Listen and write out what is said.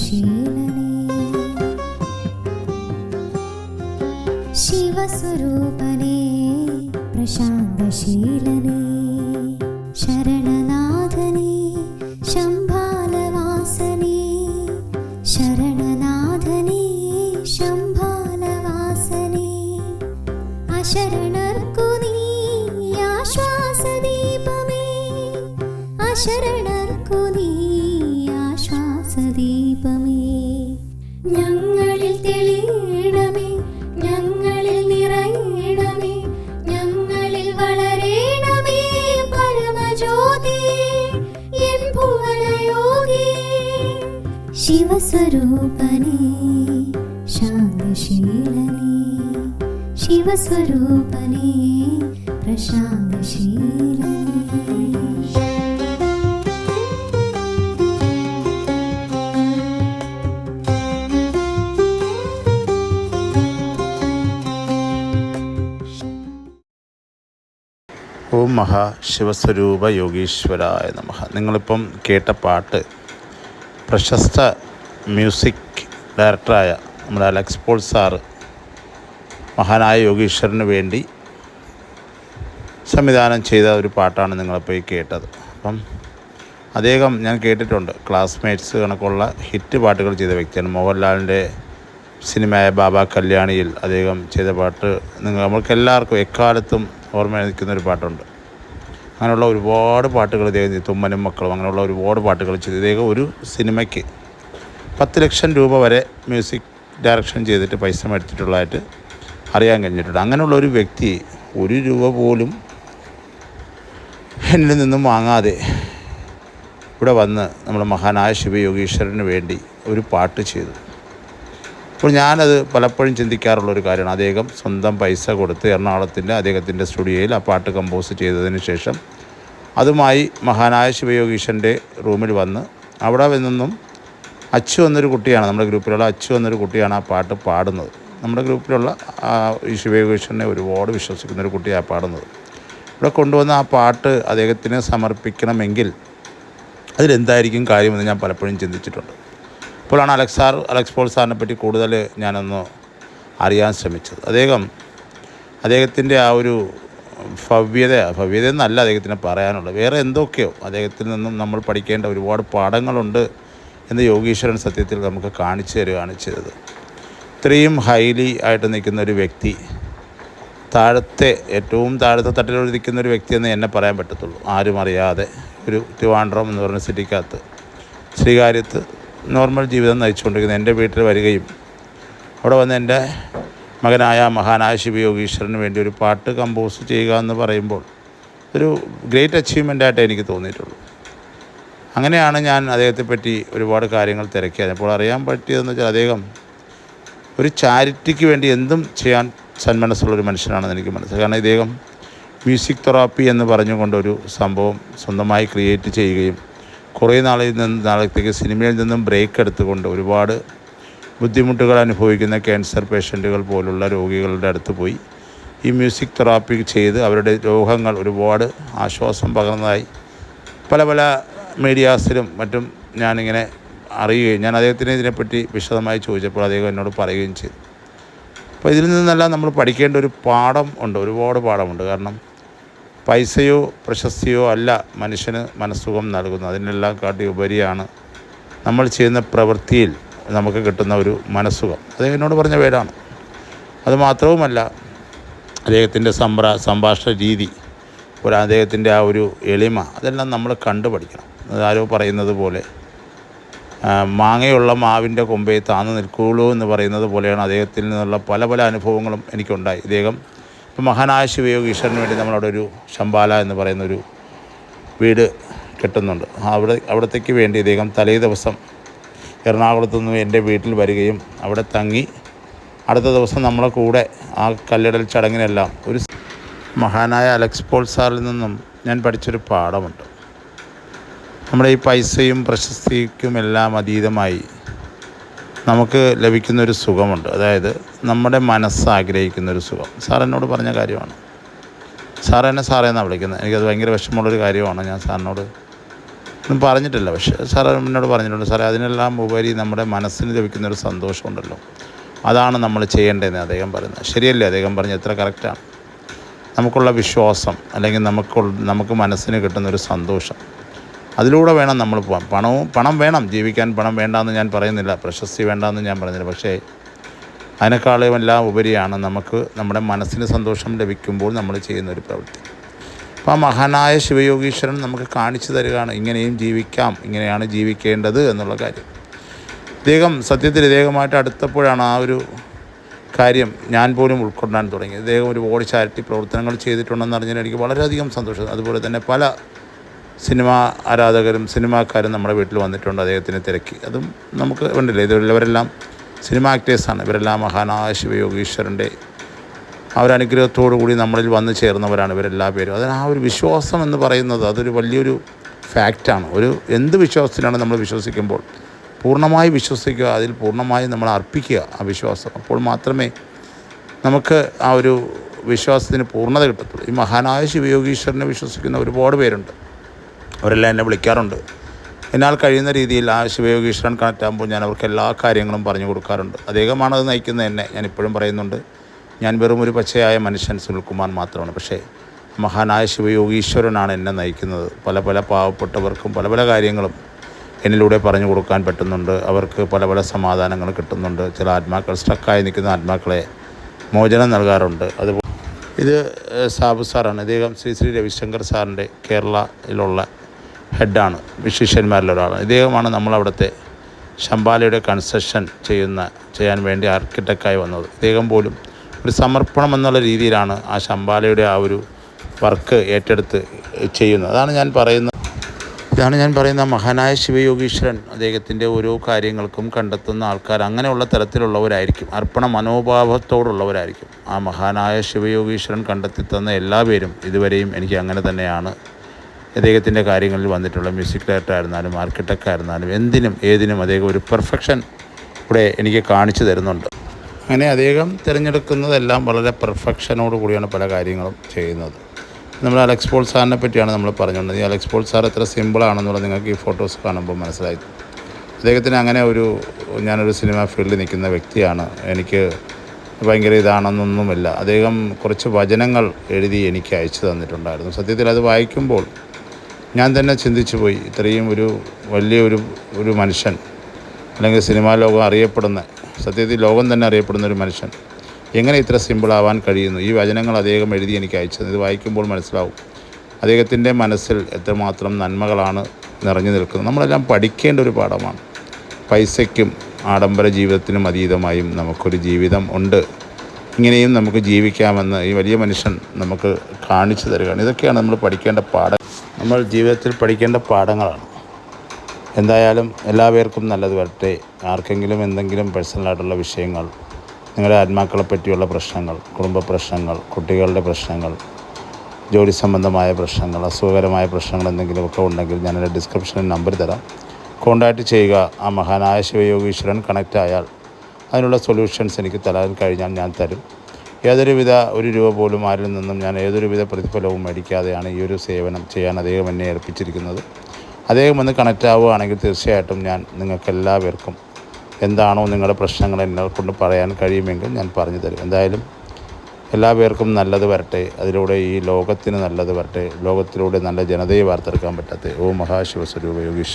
സുശീലനെ ശിവസ്വരൂപനെ പ്രശാന്തശീലനെ. ശരണനാഥനെ ശംഭാലവാസനെ. ശരണനാഥനെ ശംഭാലവാസനെ. അശരണർക്കു നീ ആശ്വാസദീപമേ. അശരണർക്കു നീ ശിവസ്വരൂപനേ ശാന്തശീലനെ ശിവസ്വരൂപനെ പ്രശാന്തശീലനെ. ഓം മഹാ ശിവസ്വരൂപ യോഗീശ്വരായ നമഹ നിങ്ങളിപ്പം കേട്ട പാട്ട് പ്രശസ്ത മ്യൂസിക് ഡയറക്ടറായ നമ്മുടെ അലക്സ് പോൾ സാറ് മഹാനായ യോഗീശ്വരന് വേണ്ടി സംവിധാനം ചെയ്ത ഒരു പാട്ടാണ് നിങ്ങളിപ്പോൾ ഈ കേട്ടത്. അപ്പം അദ്ദേഹം ഞാൻ കേട്ടിട്ടുണ്ട്. ക്ലാസ്മേറ്റ്സ് കണക്കുള്ള ഹിറ്റ് പാട്ടുകൾ ചെയ്ത വ്യക്തിയാണ്. മോഹൻലാലിന്റെ സിനിമയായ ബാബ കല്യാണിയിൽ അദ്ദേഹം ചെയ്ത പാട്ട് നിങ്ങൾ നമ്മൾക്ക് എല്ലാവർക്കും എക്കാലത്തും ഓർമ്മ നിൽക്കുന്ന ഒരു പാട്ടുണ്ട്. അങ്ങനെയുള്ള ഒരുപാട് പാട്ടുകൾ ഇദ്ദേഹം. തുമ്മനും മക്കളും അങ്ങനെയുള്ള ഒരുപാട് പാട്ടുകൾ ചെയ്തു. ഇദ്ദേഹം ഒരു സിനിമയ്ക്ക് പത്ത് ലക്ഷം രൂപ വരെ മ്യൂസിക് ഡയറക്ഷൻ ചെയ്തിട്ട് പൈസ മേടിച്ചിട്ടുള്ളതായിട്ട് അറിയാൻ കഴിഞ്ഞിട്ടുണ്ട്. അങ്ങനെയുള്ള ഒരു വ്യക്തി ഒരു രൂപ പോലും എന്നിൽ നിന്നും വാങ്ങാതെ ഇവിടെ വന്ന് നമ്മുടെ മഹാനായ ശിവയോഗീശ്വരന് വേണ്ടി ഒരു പാട്ട് ചെയ്തു. അപ്പോൾ ഞാനത് പലപ്പോഴും ചിന്തിക്കാറുള്ള ഒരു കാര്യമാണ്. അദ്ദേഹം സ്വന്തം പൈസ കൊടുത്ത് എറണാകുളത്തിന്റെ അദ്ദേഹത്തിന്റെ സ്റ്റുഡിയോയിൽ ആ പാട്ട് കമ്പോസ് ചെയ്തതിന് ശേഷം അതുമായി മഹാനായ ശിവയോഗീശന്റെ റൂമിൽ വന്ന് അവിടെ നിന്നും അച്ചു എന്നൊരു കുട്ടിയാണ് നമ്മുടെ ഗ്രൂപ്പിലുള്ള അച്ചു എന്നൊരു കുട്ടിയാണ് ആ പാട്ട് പാടുന്നത്. നമ്മുടെ ഗ്രൂപ്പിലുള്ള ഈ ശിവയോഗീശനെ ഒരുപാട് വിശ്വസിക്കുന്ന ഒരു കുട്ടിയാണ് പാടുന്നത്. ഇവിടെ കൊണ്ടുവന്ന ആ പാട്ട് അദ്ദേഹത്തിന് സമർപ്പിക്കണമെങ്കിൽ അതിലെന്തായിരിക്കും കാര്യമെന്ന് ഞാൻ പലപ്പോഴും ചിന്തിച്ചിട്ടുണ്ട്. ഇപ്പോഴാണ് അലക്സ് സാർ അലക്സ് പോൾ സാറിനെ പറ്റി കൂടുതൽ ഞാനൊന്ന് അറിയാൻ ശ്രമിച്ചത്. അദ്ദേഹം അദ്ദേഹത്തിന്റെ ആ ഒരു ഭവ്യത ഭവ്യത എന്നല്ല അദ്ദേഹത്തിന് പറയാനുള്ളത്. വേറെ എന്തൊക്കെയോ അദ്ദേഹത്തിൽ നിന്നും നമ്മൾ പഠിക്കേണ്ട ഒരുപാട് പാഠങ്ങളുണ്ട് എന്ന് യോഗീശ്വരൻ സത്യത്തിൽ നമുക്ക് കാണിച്ചു തരികയാണ് ചെയ്തത്. ഇത്രയും ഹൈലി ആയിട്ട് നിൽക്കുന്ന ഒരു വ്യക്തി താഴത്തെ ഏറ്റവും താഴത്തെ തട്ടിൽ നിൽക്കുന്ന ഒരു വ്യക്തി എന്ന് എന്നെ പറയാൻ പറ്റത്തുള്ളൂ. ആരും അറിയാതെ ഒരു ട്രിവാൻഡ്രം എന്ന് പറഞ്ഞ സിറ്റിക്കകത്ത് ശ്രീകാര്യത്ത് നോർമൽ ജീവിതം നയിച്ചുകൊണ്ടിരിക്കുന്നത് എന്റെ വീട്ടിൽ വരികയും അവിടെ വന്ന് എന്റെ മകനായ മഹാനായ ശിവയോഗീശ്വരന് വേണ്ടി ഒരു പാട്ട് കമ്പോസ് ചെയ്യുക എന്ന് പറയുമ്പോൾ ഒരു ഗ്രേറ്റ് അച്ചീവ്മെന്റ് ആയിട്ട് എനിക്ക് തോന്നിയിട്ടുള്ളൂ. അങ്ങനെയാണ് ഞാൻ അദ്ദേഹത്തെ പറ്റി ഒരുപാട് കാര്യങ്ങൾ തിരക്കിയത്. അപ്പോൾ അറിയാൻ പറ്റിയതെന്ന് വെച്ചാൽ അദ്ദേഹം ഒരു ചാരിറ്റിക്ക് വേണ്ടി എന്തും ചെയ്യാൻ സന്മനസ്സുള്ളൊരു മനുഷ്യനാണെന്ന് എനിക്ക് മനസ്സിലായി. കാരണം ഇദ്ദേഹം മ്യൂസിക് തെറാപ്പി എന്ന് പറഞ്ഞുകൊണ്ടൊരു സംഭവം സ്വന്തമായി ക്രിയേറ്റ് ചെയ്യുകയും കുറേ നാളിൽ നിന്ന് നാളത്തേക്ക് സിനിമയിൽ നിന്നും ബ്രേക്ക് എടുത്തുകൊണ്ട് ഒരുപാട് ബുദ്ധിമുട്ടുകൾ അനുഭവിക്കുന്ന ക്യാൻസർ പേഷ്യന്റുകൾ പോലുള്ള രോഗികളുടെ അടുത്ത് പോയി. ഈ മ്യൂസിക് തെറാപ്പി ചെയ്ത് അവരുടെ രോഗങ്ങൾ ഒരുപാട് ആശ്വാസം പകർന്നതായി പല പല മീഡിയാസിലും മറ്റും ഞാനിങ്ങനെ അറിയുകയും ഞാൻ അദ്ദേഹത്തിന് ഇതിനെപ്പറ്റി വിശദമായി ചോദിച്ചപ്പോൾ അദ്ദേഹം എന്നോട് പറയുകയും ചെയ്തു. അപ്പോൾ ഇതിൽ നിന്നെല്ലാം നമ്മൾ പഠിക്കേണ്ട ഒരു പാഠം ഉണ്ട് ഒരുപാട് പാഠമുണ്ട്. കാരണം പൈസയോ പ്രശസ്തിയോ അല്ല മനുഷ്യന് മനസ്സുഖം നൽകുന്നത്. അതിനെല്ലാം കാട്ടി ഉപരിയാണ് നമ്മൾ ചെയ്യുന്ന പ്രവൃത്തിയിൽ നമുക്ക് കിട്ടുന്ന ഒരു മനസ്സുഖം. അദ്ദേഹം എന്നോട് പറഞ്ഞ പേരാണ്. അതുമാത്രവുമല്ല അദ്ദേഹത്തിന്റെ സംപ്ര സംഭാഷണ രീതി ഒരു അദ്ദേഹത്തിന്റെ ആ ഒരു എളിമ അതെല്ലാം നമ്മൾ കണ്ടു പഠിക്കണം. അതാരോ പറയുന്നത് പോലെ മാങ്ങയുള്ള മാവിന്റെ കൊമ്പേ താന്നു നിൽക്കുകയുള്ളൂ എന്ന് പറയുന്നത് പോലെയാണ് അദ്ദേഹത്തിൽ നിന്നുള്ള പല പല അനുഭവങ്ങളും എനിക്കുണ്ടായി. ഇദ്ദേഹം ഇപ്പം മഹാനായ ശിവയോഗീശ്വരന് വേണ്ടി നമ്മളവിടെ ഒരു ശമ്പാല എന്ന് പറയുന്ന ഒരു വീട് കിട്ടുന്നുണ്ട്. അവിടെ അവിടത്തേക്ക് വേണ്ടി ഇദ്ദേഹം തലേ ദിവസം എറണാകുളത്തു നിന്ന് എന്റെ വീട്ടിൽ വരികയും അവിടെ തങ്ങി അടുത്ത ദിവസം നമ്മളെ കൂടെ ആ കല്ലിടൽ ചടങ്ങിനെല്ലാം ഒരു മഹാനായ അലക്സ് പോൾ സാറിൽ നിന്നും ഞാൻ പഠിച്ചൊരു പാഠമുണ്ട്. നമ്മുടെ ഈ പൈസയും പ്രശസ്തിക്കുമെല്ലാം അതീതമായി നമുക്ക് ലഭിക്കുന്നൊരു സുഖമുണ്ട്. അതായത് നമ്മുടെ മനസ്സ് ആഗ്രഹിക്കുന്ന ഒരു സുഖം. സാർ എന്നോട് പറഞ്ഞ കാര്യമാണ്. സാർ എന്നെ സാറേ എന്നാണ് വിളിക്കുന്നത്? എനിക്കത് ഭയങ്കര വിഷമമുള്ളൊരു കാര്യമാണ്. ഞാൻ സാറിനോട് ഒന്നും പറഞ്ഞിട്ടില്ല. പക്ഷേ സാർ എന്നോട് പറഞ്ഞിട്ടുണ്ട് സാറേ അതിനെല്ലാം ഉപരി നമ്മുടെ മനസ്സിന് ലഭിക്കുന്നൊരു സന്തോഷമുണ്ടല്ലോ. അതാണ് നമ്മൾ ചെയ്യേണ്ടതെന്ന് അദ്ദേഹം പറയുന്നത്. ശരിയല്ലേ? അദ്ദേഹം പറഞ്ഞത് എത്ര കറക്റ്റാണ്. നമുക്കുള്ള വിശ്വാസം അല്ലെങ്കിൽ നമുക്കുള്ള നമുക്ക് മനസ്സിന് കിട്ടുന്നൊരു സന്തോഷം. അതിലൂടെ വേണം നമ്മൾ പോകാൻ പണവും പണം വേണം. ജീവിക്കാൻ പണം വേണ്ടാന്ന് ഞാൻ പറയുന്നില്ല. പ്രശസ്തി വേണ്ടാന്ന് ഞാൻ പറയുന്നില്ല. പക്ഷേ അതിനേക്കാളും എല്ലാം ഉപരിയാണ് നമുക്ക് നമ്മുടെ മനസ്സിന് സന്തോഷം ലഭിക്കുമ്പോൾ നമ്മൾ ചെയ്യുന്ന ഒരു പ്രവൃത്തി. അപ്പോൾ ആ മഹാനായ ശിവയോഗീശ്വരൻ നമുക്ക് കാണിച്ചു തരികയാണ്. ഇങ്ങനെയും ജീവിക്കാം ഇങ്ങനെയാണ് ജീവിക്കേണ്ടത് എന്നുള്ള കാര്യം. ഇദ്ദേഹം സത്യത്തിൽ ഇദ്ദേഹമായിട്ട് അടുത്തപ്പോഴാണ് ആ ഒരു കാര്യം ഞാൻ പോലും ഉൾക്കൊണ്ടാൻ തുടങ്ങിയത്. ഇദ്ദേഹം ഒരുപാട് ചാരിറ്റി പ്രവർത്തനങ്ങൾ ചെയ്തിട്ടുണ്ടെന്ന് അറിഞ്ഞാൽ എനിക്ക് വളരെയധികം സന്തോഷം. അതുപോലെ തന്നെ പല സിനിമാ ആരാധകരും സിനിമാക്കാരും നമ്മുടെ വീട്ടിൽ വന്നിട്ടുണ്ട് അദ്ദേഹത്തിനെ തിരക്കി. അതും നമുക്ക് വേണ്ടില്ല ഇവരെല്ലാം സിനിമ ആക്ടേഴ്സാണ് ഇവരെല്ലാം മഹാനായ ശിവയോഗീശ്വരന്റെ ആ ഒരു അനുഗ്രഹത്തോടു കൂടി നമ്മളിൽ വന്നു ചേർന്നവരാണ് ഇവരെല്ലാ പേരും. അതിന് ആ ഒരു വിശ്വാസം എന്ന് പറയുന്നത് അതൊരു വലിയൊരു ഫാക്റ്റാണ് ഒരു എന്ത് വിശ്വാസത്തിലാണ് നമ്മൾ വിശ്വസിക്കുമ്പോൾ പൂർണമായി വിശ്വസിക്കുക അതിൽ പൂർണമായി നമ്മൾ അർപ്പിക്കുക ആ വിശ്വാസം. അപ്പോൾ മാത്രമേ നമുക്ക് ആ ഒരു വിശ്വാസത്തിന് പൂർണത കിട്ടത്തുള്ളൂ. ഈ മഹാനായ ശിവയോഗീശ്വരനെ വിശ്വസിക്കുന്ന ഒരുപാട് പേരുണ്ട്. അവരെല്ലാം എന്നെ വിളിക്കാറുണ്ട്. എന്നാൽ കഴിയുന്ന രീതിയിൽ ആ ശിവയോഗീശ്വരൻ കണക്റ്റ് ആകുമ്പോൾ ഞാൻ അവർക്ക് എല്ലാ കാര്യങ്ങളും പറഞ്ഞു കൊടുക്കാറുണ്ട്. അദ്ദേഹമാണ് അത് നയിക്കുന്നത് എന്നെ. ഞാൻ ഇപ്പോഴും പറയുന്നുണ്ട്. ഞാൻ വെറും ഒരു പച്ചയായ മനുഷ്യൻ സുനിൽകുമാർ മാത്രമാണ്. പക്ഷേ മഹാനായ ശിവയോഗീശ്വരനാണ് എന്നെ നയിക്കുന്നത്. പല പല പാവപ്പെട്ടവർക്കും പല പല കാര്യങ്ങളും എന്നിലൂടെ പറഞ്ഞു കൊടുക്കാൻ പറ്റുന്നുണ്ട്. അവർക്ക് പല പല സമാധാനങ്ങൾ കിട്ടുന്നുണ്ട്. ചില ആത്മാക്കൾ സ്ട്രക്കായി നിൽക്കുന്ന ആത്മാക്കളെ മോചനം നൽകാറുണ്ട്. അതുപോലെ ഇത് സാബു സാറാണ്. അദ്ദേഹം ശ്രീ ശ്രീ രവിശങ്കർ സാറിന്റെ കേരളയിലുള്ള ഹെഡാണ് ഒരാളാണ്. ഇദ്ദേഹമാണ് നമ്മളവിടുത്തെ ശമ്പാലയുടെ കൺസ്ട്രക്ഷൻ ചെയ്യുന്ന ചെയ്യാൻ വേണ്ടി ആർക്കിടെക്റ്റായി വന്നത്. ഇദ്ദേഹം പോലും ഒരു സമർപ്പണം എന്നുള്ള രീതിയിലാണ് ആ ശമ്പാലയുടെ ആ ഒരു വർക്ക് ഏറ്റെടുത്ത് ചെയ്യുന്നത്. അതാണ് ഞാൻ പറയുന്നത് ഇതാണ് ഞാൻ പറയുന്ന മഹാനായ ശിവയോഗീശ്വരൻ അദ്ദേഹത്തിന്റെ ഓരോ കാര്യങ്ങൾക്കും കണ്ടെത്തുന്ന ആൾക്കാർ അങ്ങനെയുള്ള തരത്തിലുള്ളവരായിരിക്കും. അർപ്പണ മനോഭാവത്തോടുള്ളവരായിരിക്കും. ആ മഹാനായ ശിവയോഗീശ്വരൻ കണ്ടെത്തി തന്ന എല്ലാ പേരും ഇതുവരെയും എനിക്ക് അങ്ങനെ തന്നെയാണ് അദ്ദേഹത്തിന്റെ കാര്യങ്ങളിൽ വന്നിട്ടുള്ള മ്യൂസിക് ഡയറക്ടർ ആയിരുന്നാലും ആർക്കിടെക്റ്റ് ആയിരുന്നാലും എന്തിനും ഏതിനും അദ്ദേഹം ഒരു പെർഫെക്ഷൻ ഇവിടെ എനിക്ക് കാണിച്ചു തരുന്നുണ്ട്. അങ്ങനെ അദ്ദേഹം തിരഞ്ഞെടുക്കുന്നതെല്ലാം വളരെ പെർഫെക്ഷനോട് കൂടിയാണ് പല കാര്യങ്ങളും ചെയ്യുന്നത്. നമ്മൾ അലക്സ് പോൾ സാറിനെ പറ്റിയാണ് നമ്മൾ പറഞ്ഞുകൊണ്ടത് ഈ അലക്സ് പോൾ സാർ എത്ര സിമ്പിളാണെന്നുള്ളത് നിങ്ങൾക്ക് ഈ ഫോട്ടോസ് കാണുമ്പോൾ മനസ്സിലായി. അദ്ദേഹത്തിന് അങ്ങനെ ഒരു ഞാനൊരു സിനിമ ഫീൽഡിൽ നിൽക്കുന്ന വ്യക്തിയാണ്. എനിക്ക് ഭയങ്കര ഇതാണെന്നൊന്നുമില്ല. അദ്ദേഹം കുറച്ച് വചനങ്ങൾ എഴുതി എനിക്ക് അയച്ചു തന്നിട്ടുണ്ടായിരുന്നു. സത്യത്തിൽ അത് വായിക്കുമ്പോൾ ഞാൻ തന്നെ ചിന്തിച്ചു പോയി. ഇത്രയും ഒരു വലിയൊരു ഒരു മനുഷ്യൻ അല്ലെങ്കിൽ സിനിമാ ലോകം അറിയപ്പെടുന്ന സത്യത്തിൽ ലോകം തന്നെ അറിയപ്പെടുന്ന ഒരു മനുഷ്യൻ എങ്ങനെ ഇത്ര സിമ്പിളാവാൻ കഴിയുന്നു? ഈ വചനങ്ങൾ അദ്ദേഹം എഴുതി എനിക്ക് അയച്ചത്. ഇത് വായിക്കുമ്പോൾ മനസ്സിലാവും. അദ്ദേഹത്തിന്റെ മനസ്സിൽ എത്രമാത്രം നന്മകളാണ് നിറഞ്ഞു നിൽക്കുന്നത്. നമ്മളെല്ലാം പഠിക്കേണ്ട ഒരു പാഠമാണ്. പൈസയ്ക്കും ആഡംബര ജീവിതത്തിനും അതീതമായും നമുക്കൊരു ജീവിതം ഉണ്ട്. ഇങ്ങനെയും നമുക്ക് ജീവിക്കാമെന്ന് ഈ വലിയ മനുഷ്യൻ നമുക്ക് കാണിച്ചു തരികയാണ്. ഇതൊക്കെയാണ് നമ്മൾ പഠിക്കേണ്ട പാഠം. നമ്മൾ ജീവിതത്തിൽ പഠിക്കേണ്ട പാഠങ്ങളാണ്. എന്തായാലും എല്ലാവർക്കും നല്ലത് വരട്ടെ. ആർക്കെങ്കിലും എന്തെങ്കിലും പേഴ്സണലായിട്ടുള്ള വിഷയങ്ങൾ നിങ്ങളുടെ ആത്മാക്കളെ പറ്റിയുള്ള പ്രശ്നങ്ങൾ കുടുംബ പ്രശ്നങ്ങൾ കുട്ടികളുടെ പ്രശ്നങ്ങൾ ജോലി സംബന്ധമായ പ്രശ്നങ്ങൾ അസുഖകരമായ പ്രശ്നങ്ങൾ എന്തെങ്കിലുമൊക്കെ ഉണ്ടെങ്കിൽ ഞാൻ ഡിസ്ക്രിപ്ഷനിൽ നമ്പർ തരാം. കോൺടാക്റ്റ് ചെയ്യുക. ആ മഹാനായ ശിവയോഗീശ്വരൻ കണക്റ്റ് ആയാൽ അതിനുള്ള സൊല്യൂഷൻസ് എനിക്ക് തരാൻ കഴിഞ്ഞാൽ ഞാൻ തരും. ഏതൊരുവിധ ഒരു രൂപ പോലും ആരിൽ നിന്നും ഞാൻ ഏതൊരുവിധ പ്രതിഫലവും മേടിക്കാതെയാണ് ഈ ഒരു സേവനം ചെയ്യാൻ അദ്ദേഹം എന്നെ ഏൽപ്പിച്ചിരിക്കുന്നത്. അദ്ദേഹം ഒന്ന് കണക്റ്റ് ആവുകയാണെങ്കിൽ തീർച്ചയായിട്ടും ഞാൻ നിങ്ങൾക്ക് എല്ലാവർക്കും എന്താണോ നിങ്ങളുടെ പ്രശ്നങ്ങൾ എന്നെ കൊണ്ട് പറയാൻ കഴിയുമെങ്കിൽ ഞാൻ പറഞ്ഞു തരും. എന്തായാലും എല്ലാവർക്കും നല്ലത് വരട്ടെ. അതിലൂടെ ഈ ലോകത്തിന് നല്ലത് വരട്ടെ. ലോകത്തിലൂടെ നല്ല ജനതയെ വാർത്തെടുക്കാൻ പറ്റട്ടെ ഓ മഹാശിവസ്വരൂപ യോഗീഷ്